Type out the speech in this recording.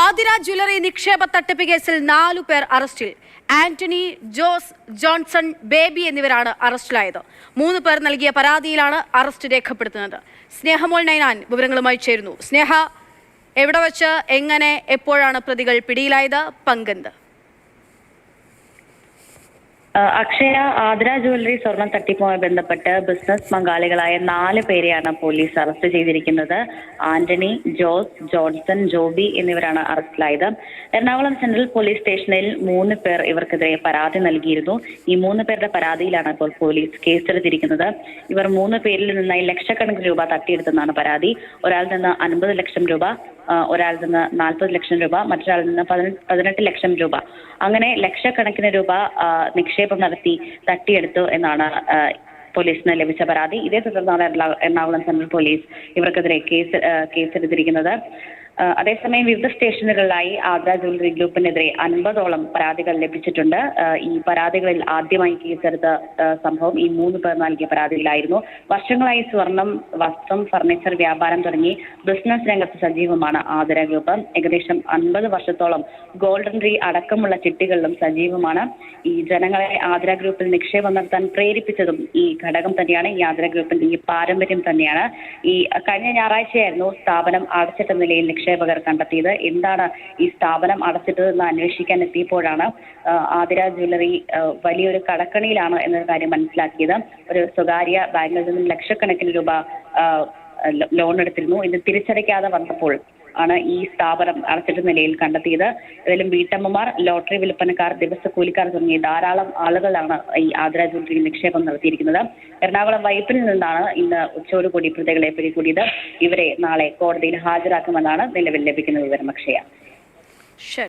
Athira jewellery നിക്ഷേപ തട്ടിപ്പ് കേസിൽ നാലു പേർ അറസ്റ്റിൽ. ആന്റണി ജോസ് ജോൺസൺ ബേബി എന്നിവരാണ് അറസ്റ്റിലായത്. മൂന്ന് പേർ നൽകിയ പരാതിയിലാണ് അറസ്റ്റ് രേഖപ്പെടുത്തുന്നത്. സ്നേഹമോൾ നൈനാൻ വിവരങ്ങളുമായി ചേരുന്നു. സ്നേഹ എവിടെ വച്ച് എങ്ങനെ എപ്പോഴാണ് പ്രതികൾ പിടിയിലായത്? പങ്കെന്ത്? അക്ഷയ ആദ്ര ജുവല്ലറി സ്വർണം തട്ടിപ്പുമായി ബന്ധപ്പെട്ട് ബിസിനസ് പങ്കാളികളായ നാല് പേരെയാണ് പോലീസ് അറസ്റ്റ് ചെയ്തിരിക്കുന്നത്. ആന്റണി ജോസ് ജോൺസൺ ജോബി എന്നിവരാണ് അറസ്റ്റിലായത്. എറണാകുളം സെൻട്രൽ പോലീസ് സ്റ്റേഷനിൽ മൂന്ന് പേർ ഇവർക്കെതിരെ പരാതി നൽകിയിരുന്നു. ഈ മൂന്ന് പേരുടെ പരാതിയിലാണ് ഇപ്പോൾ പോലീസ് കേസെടുത്തിരിക്കുന്നത്. ഇവർ മൂന്ന് പേരിൽ നിന്നായി ലക്ഷക്കണക്കിന് രൂപ തട്ടിയെടുത്തെന്നാണ് പരാതി. ഒരാളിൽ നിന്ന് അൻപത് ലക്ഷം രൂപ ഒരാളിൽ നിന്ന് നാൽപ്പത് ലക്ഷം രൂപ മറ്റൊരാളിൽ നിന്ന് പതിനെ- പതിനെട്ട് ലക്ഷം രൂപ. അങ്ങനെ ലക്ഷക്കണക്കിന് രൂപ നിക്ഷേപം നടത്തി തട്ടിയെടുത്തു എന്നാണ് പോലീസിന് ലഭിച്ച പരാതി. ഇതേ തുടർന്നാണ് എറണാകുളം സെൻട്രൽ പോലീസ് ഇവർക്കെതിരെ കേസ് കേസെടുത്തിരിക്കുന്നത്. അതേസമയം വിവിധ സ്റ്റേഷനുകളിലായി ആദ്ര ജ്വല്ലറി ഗ്രൂപ്പിനെതിരെ അൻപതോളം പരാതികൾ ലഭിച്ചിട്ടുണ്ട്. ഈ പരാതികളിൽ ആദ്യമായി കേസെടുത്ത സംഭവം ഈ മൂന്ന് പേർ നൽകിയ പരാതിയിലായിരുന്നു. വർഷങ്ങളായി സ്വർണം വസ്ത്രം ഫർണിച്ചർ വ്യാപാരം തുടങ്ങി ബിസിനസ് രംഗത്ത് സജീവമാണ് ആതിര ഗ്രൂപ്പ് ഏകദേശം അൻപത് വർഷത്തോളം ഗോൾഡൻ റീ അടക്കമുള്ള ചിട്ടികളിലും സജീവമാണ്. ഈ ജനങ്ങളെ ആതിര ഗ്രൂപ്പിൽ നിക്ഷേപം നടത്താൻ പ്രേരിപ്പിച്ചതും ഈ ഘടകം തന്നെയാണ് ഈ ആതിര ഗ്രൂപ്പിന്റെ ഈ പാരമ്പര്യം തന്നെയാണ്. ഈ കഴിഞ്ഞ ഞായറാഴ്ചയായിരുന്നു സ്ഥാപനം അടച്ചിട്ട നിലയിൽ നിക്ഷേപകർ കണ്ടെത്തിയത്. എന്താണ് ഈ സ്ഥാപനം അടച്ചിട്ടതെന്ന് അന്വേഷിക്കാൻ എത്തിയപ്പോഴാണ് ആതിര ജ്വല്ലറി വലിയൊരു കടക്കണിയിലാണ് എന്ന കാര്യം മനസ്സിലാക്കിയത്. ഒരു സ്വകാര്യ ബാങ്കിൽ നിന്നും ലക്ഷക്കണക്കിന് രൂപ ലോൺ എടുത്തിരുന്നു. ഇത് തിരിച്ചടയ്ക്കാതെ വന്നപ്പോൾ ആണ് ഈ സ്ഥാപനം അടച്ചിട്ട നിലയിൽ കണ്ടെത്തിയത്. ഇതിലും വീട്ടമ്മമാർ ലോട്ടറി വിൽപ്പനക്കാർ ദിവസക്കൂലിക്കാർ തുടങ്ങിയ ധാരാളം ആളുകളാണ് ഈ ആതിര ജ്വല്ലറി നിക്ഷേപം നടത്തിയിരിക്കുന്നത്. എറണാകുളം വൈപ്പിൽ നിന്നാണ് ഇന്ന് ഉച്ചയോടുകൂടി പ്രതികളെ പിടികൂടിയത്. ഇവരെ നാളെ കോടതിയിൽ ഹാജരാക്കുമെന്നാണ് നിലവിൽ ലഭിക്കുന്ന വിവരം അക്ഷയ.